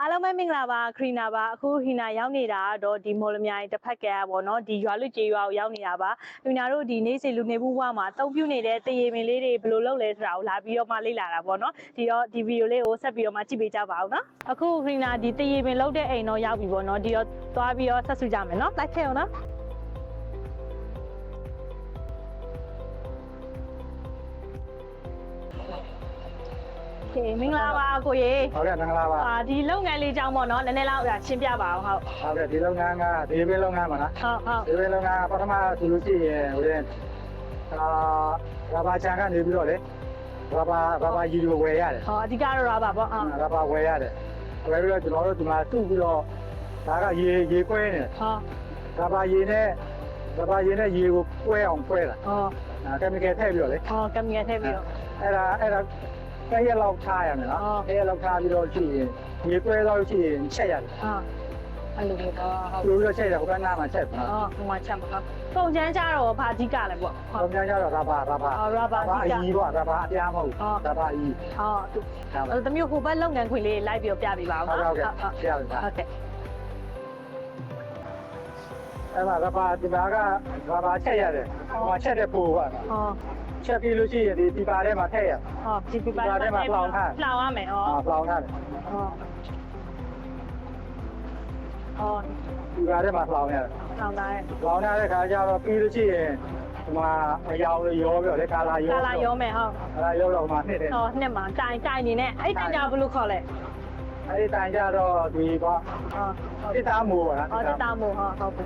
အားလုံးပဲမင်္ဂလာပါခရီနာပါအခုခရီနာရောက်နေတာကတော့ဒီမော်လမြိုင်တစ်ဖက်ကဲပေါ့နော်ဒီရွာလူကြီးရွာကိုရောက်နေတာပါခရီနာတို့ဒီနေ့စီလူနေမှုဘဝမှာအသုံးပြုနေတဲ့တရေပင်လေးတွေဘယ်လိုလုပ်လဲဆိုတာကိုလာပြီးတော့မှလေ့လာတာပေါ့နော်ဒီတော့ဒီဗီဒီယိုလေးကိုဆက်ပြီးတော့မှကြည့်ပေးကြပါဦးနော်အခုခရီနာဒီတရေပင်လောက်တဲ့အိမ်တော့ရောက်ပြီပေါ့နော်ဒီတော့သွားပြီးတော့ဆက်စုကြမယ်နော်လိုက်ခဲ့အောင်နော် ကဲ့မင်္ဂလာပါကိုရေဟုတ်ကဲ့မင်္ဂလာပါအာဒီလုပ်ငန်းလေးကြောင်းပေါ့နော်နည်းနည်းလောက်ရှင်းပြပါအောင်ဟုတ်ဟုတ်ကဲ့ဒီလုပ်ငန်းကဒေဗင်းလုပ်ငန်းပါနော်ဟုတ်ဟုတ်ဒေဗင်းလုပ်ငန်းပထမဆိုလို့ရှိရင်ဟိုတဲ့အာရဘာချန်ကနေပြီးတော့လေရဘာရဘာယူဝယ်ရတယ်ဟောအဓိကတော့ရဘာပေါ့အာရဘာဝယ်ရတယ်ဝယ်ပြီးတော့ကျွန်တော်တို့ဒီမှာတူပြီးတော့ဒါကရေရေကွဲနေဟောရဘာရေနဲ့ရဘာရေနဲ့ရေကိုကွဲအောင်ကွဲတာဟောကက်မီကယ်ထည့်ပြီးတော့လေဟောကက်မီကယ်ထည့်ပြီးတော့အဲ့ဒါအဲ့ဒါ ကဲရလောက်ထားရမယ်နော်ဟုတ်ကဲရလောက်ထားပြီးတော့ရှိရင်ရေကွဲတော့ရှိရင်ချက်ရတယ်ဟာအဲ့လိုမျိုးဟုတ်ပြီးတော့ချက်ရဟိုဘက်နားမှာချက်ပါဟောဟိုမှာချက်မှာပုံချမ်းကြတော့ဘာအဓိကလဲပေါ့ဟု။တ်ဘုံများကြတော့ရပါရပါအော်ရပါအဓိကအကြီးပေါ့ရပါအပြားမဟုတ်ဟုတ်ရပါအကြီးဟောသူဟုတ်အဲ့တမျိုးဟိုဘက်လုပ်ငန်းခွင်လေးလိုက်ပြီးတော့ပြပေးပါဦးဟုတ်နော်ကဲ့ဟုတ်ကဲ့ပြရပါဟုတ်ကဲ့အဲ့မှာရပါဒီမှာကရပါချက်ရတယ်ဟိုမှာချက်တဲ့ပို့ပါဟော ချက်ပြီးလို့ရှိရင်ဒီဒီပါထဲမှာထည့်ရဟောဒီပြပါဒီပါထဲမှာလှောင်ထားလှောင်ရမယ်ဟောအာလောင်းထားတယ်ဟောဟောဒီပါထဲမှာလောင်းရတယ်လှောင်လာရဲ့လောင်းထားတဲ့ခါကျတော့ပြီးလို့ရှိရင်ဒီမှာအယောင်ရောပြီးတော့လေကာလာရောကာလာရောမယ်ဟုတ်ကာလာရောတော့မှနှစ်တယ်ဟောနှစ်မှာတိုင်တိုင်နေနဲ့အဲ့တိုင်ကြဘယ်လိုခေါ်လဲအဲ့ဒီတိုင်ကြတော့ဒီပေါ့ဟောဟုတ်တစ်သားမိုးပါလားဟောတတမို့ဟောဟုတ်ပြီ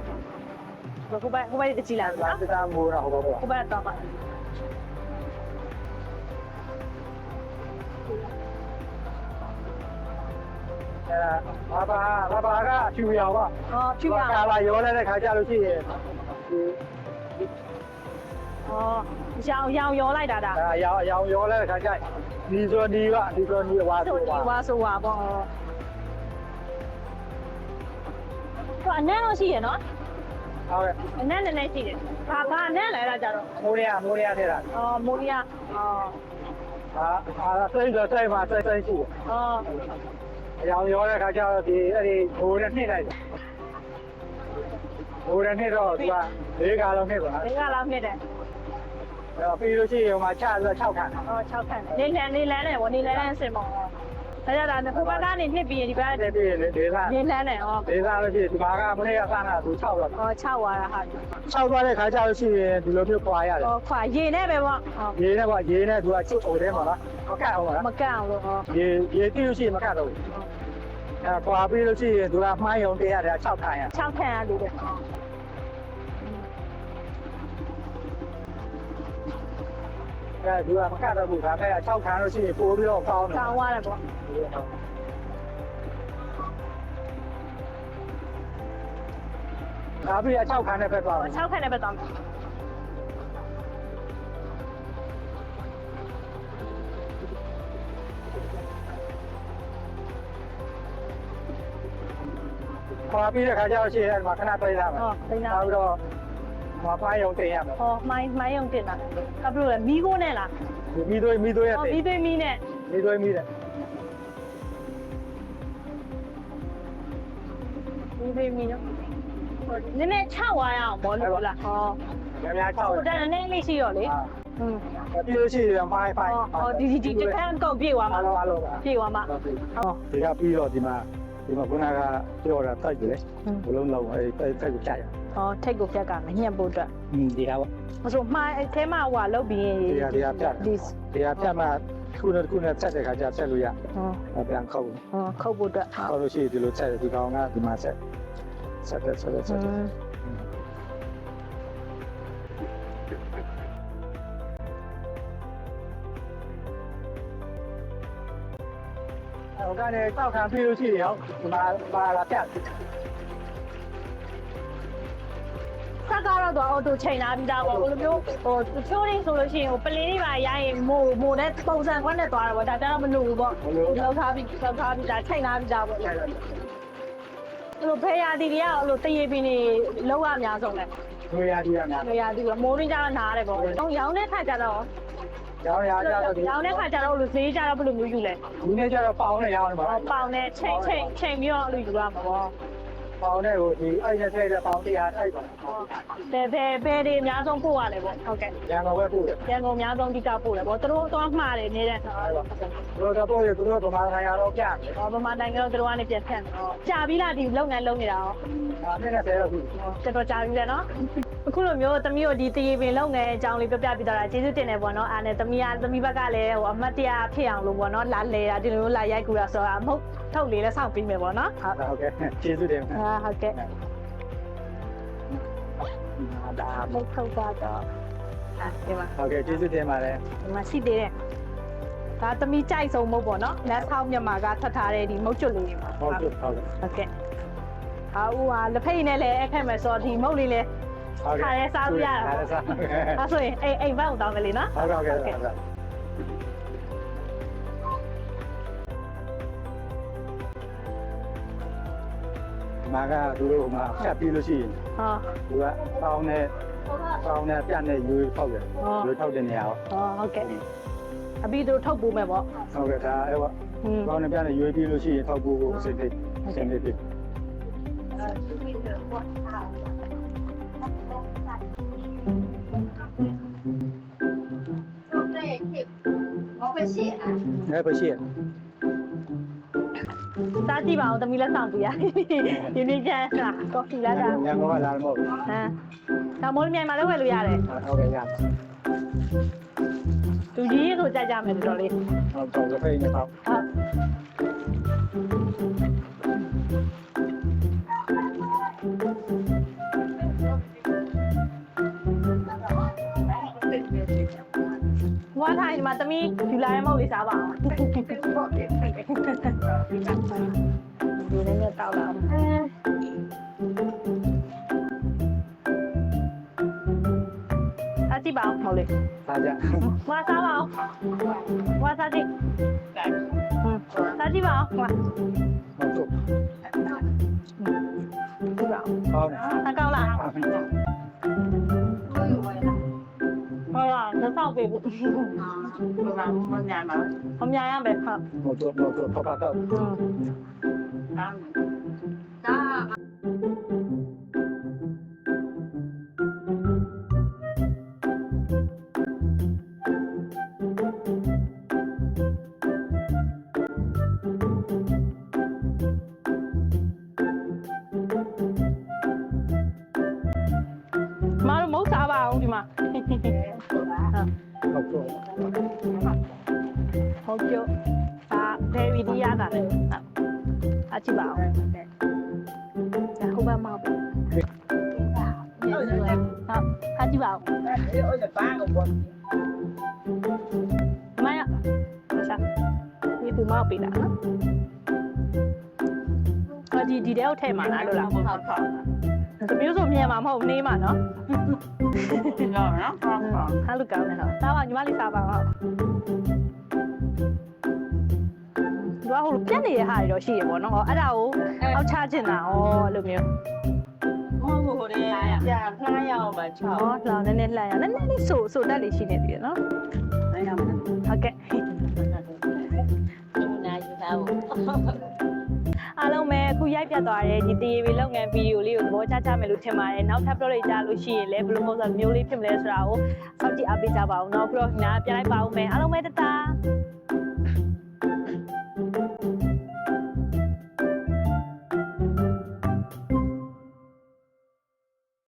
ဟိုဘက်ဟိုဘက်ကြည့်လိုက်နော်တစ်သားမိုးတော့ဟိုပေါ့ဟိုဘက်တော့ပါ အဲ့ဒါဘာဘာဘာဘာကအဖြူရောင်ပါဟောဖြူရကာလာရောလိုက်တဲ့ခါကျလို့ရှိရင်ဒီဟောရောင်ရောင်ရောလိုက်တာဒါဒါရောင်ရောင်ရောလိုက်တဲ့ခါကျဒီဆိုဒီကဒီဆိုဒီဝါဆိုဆိုဒီပါဝါဆိုဝါပေါ့တော့အနမ်းတော့ရှိရနော်ဟုတ်ကဲ့အနမ်းနည်းနည်းရှိတယ်ဘာဘာအနမ်းလဲအဲ့ဒါကြတော့မိုးရမိုးရထဲတာအော်မိုးရီယာအော်ဟာအာစိတ်တော့စိတ်မှာစိတ်စိတ်ရှိ အော်ရောင်ရောတဲ့ခါကျတော့ဒီအဲ့ဒီဘိုးနဲ့နှိမ့်လိုက်တယ်ဘိုးနဲ့နှိမ့်တော့သူကလေးကားလုံးနှိမ့်ပါဒီကလောက်နှစ်တယ်အဲ့ပြီးလို့ရှိရင်ဟိုမှာချဆို6ခန်းအော်6ခန့်နေလန်နေလန်နဲ့ဗောနေလန်နဲ့ဆင်မော ဒါကြတာဟိုဘက်ကနေနှစ်ပြီးရင်ဒီဘက်တဲ့ပြီးရင်ဒေသနေလန်နဲ့ဟောဒေသလို့ရှိရင်ဒီမှာကမနေ့ကစတာသူ6တော့ဟော6ဝါရဟာ6သွားတဲ့ခါကျလို့ရှိရင်ဒီလိုမျိုးပွာရတယ်ဟောခွာရေနဲ့ပဲပေါ့ဟောရေနဲ့ပေါ့ရေနဲ့သူကချွတ်ဟိုထဲမှာလားမကတ်အောင်လားမကန့်အောင်လို့ဟောရေရေတိလို့ရှိရင်မကတ်တော့ဘူးအဲပွာပြီးလို့ရှိရင်သူကမှိုင်းရုံတရတဲ့6ထိုင်ရ6ခန့်ရလို့ပဲ ဟောအဲသူကမကတ်တော့ဘူးဒါပေမဲ့6ခန်းလို့ရှိရင်ပို့ပြီးတော့ကောင်းတယ်ကောင်းသွားတယ်ပေါ့ဒါပြီး6ခန်းနဲ့ပဲသွားတယ်6ခန့်နဲ့ပဲတောင်းပွာပြီးတဲ့ခါကျတော့ရှိရင်အဲဒီမှာခဏပြေးရမယ်ဟောသိနေတာနောက်ပြီးတော့ မပိုင်းရုံတင်ရမယ်ဟောမိုင်းမိုင်းရုံတင်တာကပ်လို့လေမီးကိုနဲ့လားဒီမီးသွေးမီးသွေးရဲ့ဟောတင်မီးသွေးမီးနဲ့မီးသွေးမီးတယ်မီးသွေးမီးနော်ဟောနည်းနည်းချဝါရအောင်ဘောလို့လားဟောများများ6ဟိုတန်းနည်းလေးရှိရောလေอืมပြီးလို့ရှိရင်မိုင်းပိုင်းဟောဟောဒီဒီဒီတစ်ခါကောက်ပြေးသွားမှာအားလုံးအားလုံးပါပြေးသွားမှာဟောဒီကပြီးတော့ဒီမှာဒီမှာခုနကပြောတာတိုက်တယ်လေဘလုံးလုံးအဲတိုက်တိုက်ကိုကြာရ ဟောထိတ်ကိုဖြတ်ကမညှက်ဖို့အတွက်อืมဒီကပေါ့မဆိုမှားအဲထဲမှာဟိုလောက်ပြီးရင်ဒီကဒီကပြတ်ဒီဒီကပြတ်မှခုနကခုနဆက်တဲ့ခါကျဆက်လို့ရဟောပြန်ခုတ်ဟောခုတ်ဖို့အတွက်ခေါ်လို့ရှိရင်ဒီလိုဆက်တယ်ဒီကောင်ကဒီမှာဆက်ဆက်တယ်ဆက်တယ်ဆက်တယ်ဟိုကနေတောက်ခံပြီးလို့ရှိရင်ဟောဒီမှာပါလာပြတ် က်ကတော့တော့အော်တိုချိန်လာပြီးသားပေါ့ဘယ်လိုမျိုးဟိုတချို့ရင်းဆိုလို့ရှိရင်ဟိုပလင်းလေးပါရရင်မို့မို့နဲ့ပုံစံခွက်နဲ့သွားတာပေါ့ဒါကြတော့မလို့ဘူးပေါ့လောက်ထားပြီးလောက်ထားပြီးဒါချိန်လာပြီးသားပေါ့အဲ့လိုဖေးရတီတွေကအဲ့လိုတရေပင်တွေလောက်ရအများဆုံးလဲငွေရဒီရများဖေးရတီကမိုးရင်းကြတော့နားတယ်ပေါ့တော့ရောင်းတဲ့ခါကျတော့ရောင်းရကြတော့ဒီရောင်းတဲ့ခါကျတော့လို့ဈေးကျတော့ဘယ်လိုမျိုးယူလဲဒီနေ့ကျတော့ပေါင်းနဲ့ရောင်းပါဟောပေါင်နဲ့ချိန်ချိန်ချိန်ပြီးတော့အဲ့လိုယူရမှာပေါ့ ပေါင်းနဲ့ကိုဒီအဲ့ဒီဆက်တဲ့ပေါင်းတရားတိုက်ပါဘယ်ဘယ်ဘယ်ဒီအများဆုံးပို့ရလဲပေါ့ဟုတ်ကဲ့ရန်ကုန်ပဲပို့တယ်ရန်ကုန်အများဆုံးဒီကပို့တယ်ပေါ့သူတို့တော့မှားတယ်နေတဲ့အဲ့ပါဘယ်တော့ပို့ရသူတို့ဗမာဆိုင်ရတော့ပြတယ်ဟောဗမာနိုင်ငံတော့သူတို့ကနေပြန်ဖြတ်တယ်။ကြာပြီလားဒီလုပ်ငန်းလုပ်နေတာရောဒါနဲ့လည်းဆဲတော့ခုတော်တော်ကြာပြီလေနော်။အခုလိုမျိုးသမီးတို့ဒီတရေပင်လုပ်ငန်းအကြောင်းလေးပြပြပြတော့တာကျေးဇူးတင်တယ်ပေါ့နော်။အားနဲ့သမီးကသမီးဘက်ကလည်းဟိုအမတ်တရဖြစ်အောင်လို့ပေါ့နော်။လာလဲတာဒီလိုမျိုးလာရိုက်ကူတာဆိုတော့မဟုတ်ထုတ်လေးလည်းစောင့်ပြီးမယ်ပေါ့နော်။ဟုတ်ဟုတ်ကဲ့ကျေးဇူးတင်အာဟုတ်ကဲ့ဒါမဟုတ်ထုတ်ပါတော့အဲဒီမှာဟုတ်ကဲ့ကျေးဇူးတင်ပါတယ်ဒီမှာရှိသေးတယ်။ဒါသမီးကြိုက်ဆုံးမဟုတ်ပေါ့နော်။လက်ဆောက်မြန်မာကထပ်ထားတဲ့ဒီမုတ်ကျွတ်လေးတွေပါဟုတ်ကဲ့ဟုတ်ကဲ့ဟုတ်ကဲ့။အာဦးဟာလက်ဖိတ်နဲ့လည်းအခက်မယ်ဆိုတော့ဒီမုတ်လေးလည်းဟုတ်ကဲ့ခါရဲစားလို့ရတာခါရဲစားဒါဆိုရင်အိမ်အိမ်ဘက်ကိုတောင်းမယ်လေနော်ဟုတ်ကဲ့ဟုတ်ကဲ့ ဟုတ်ကဲ့မာကသူတို့ကဖြတ်ပြီးလို့ရှိရင် ဟော သူကပေါင်းနဲ့ပေါင်းနဲ့ပြတ်နဲ့ယူထောက်တယ်ယူထောက်တဲ့နေရာ ဟောဟုတ်ကဲ့အပြီးတို့ထုတ်ပိုးမယ်ပေါ့ ဟုတ်ကဲ့ဒါအဲ့ပါ ဟင်း ပေါင်းနဲ့ပြတ်နဲ့ယူပြီးလို့ရှိရင်ထောက်ဖို့ကိုအစစ်သေးအစစ်သေးပြီ 我会写啊。 အဲ့ပါရှိရ စားကြည့်ပါအောင်သမီးလက်ဆောင်ပြရဒီနေ့ကျန်လားကော်ဖီလာတာညံတော့လာမဟုတ်ဟမ်ဒါမိုးလမြိုင်မှာလည်းဝယ်လို့ရတယ်ဟုတ်ကဲ့ရသူကြီးဆိုကြကြမယ်တော်တော်လေးဟုတ်တော့ဖိနေပေါ့ဟုတ် ဝါထိုင်ဒီမှာသမီးယူလာရဲ့မဟုတ်လေးစားပါအောင်ဒီနေ့နဲ့တောက်လာအောင်အကြည့်ပါအောင်မဟုတ်လေးစားကြဝါစားပါအောင်ဝါစားကြည့်ဟမ်စားကြည့်ပါအောင်ဝါဟုတ်တော့ကြည့်ပါအောင်ဟောင်းနေ အကောင်းလားဟုတ်ဟုတ်လားသက်ဆောင်ပေးဖို့မများရမယ်ဟုတ်တော့တော့တော့တော့တော့ဟမ် ဒါဒယ်ဗီဒီယာတာလေအကြည့်ပါအောင်ဟုတ်ပါမောက်ဟုတ်အကြည့်ပါအောင်မရဆက်ဒီပူမောက်ပြီလားနော်အဒီဒီတဲ့ကိုထည့်မှာလားလို့လားဟုတ်ဟုတ်တမျိုးဆိုမြန်မှာမဟုတ်နေမှာနော်ဟာလူကောင်းနေတော့စားပါညီမလေးစားပါဟုတ် သူကဟိုလိုပြက်နေတဲ့ဟာတွေတော့ရှိရပေါ့နော်အဲ့ဒါကိုအောက်ချချင်တာဩအဲ့လိုမျိုးဟုတ်ဟုတ်ဟိုတည်းကြာဖလားရအောင်ပါချောင်းဟောလောင်နည်းနည်းလှန်ရနည်းနည်းလေးဆိုဆိုတတ်လေးရှိနေသေးတယ်နော်အဲ့ဒါမှဟုတ်ကဲ့နာယူပါဦးအားလုံးပဲအခုရိုက်ပြသွားတဲ့ဒီ TV လုပ်ငန်းဗီဒီယိုလေးကိုသဘောကျကျမယ်လို့ထင်ပါတယ်နောက်ထပ် upload ကြလို့ရှိရင်လည်းဘယ်လိုပုံစံမျိုးလေးဖြစ်မလဲဆိုတာကိုစောင့်ကြည့်အားပေးကြပါဦးနောက်ပြီးတော့နားပြန်လိုက်ပါဦးမယ်အားလုံးပဲတတား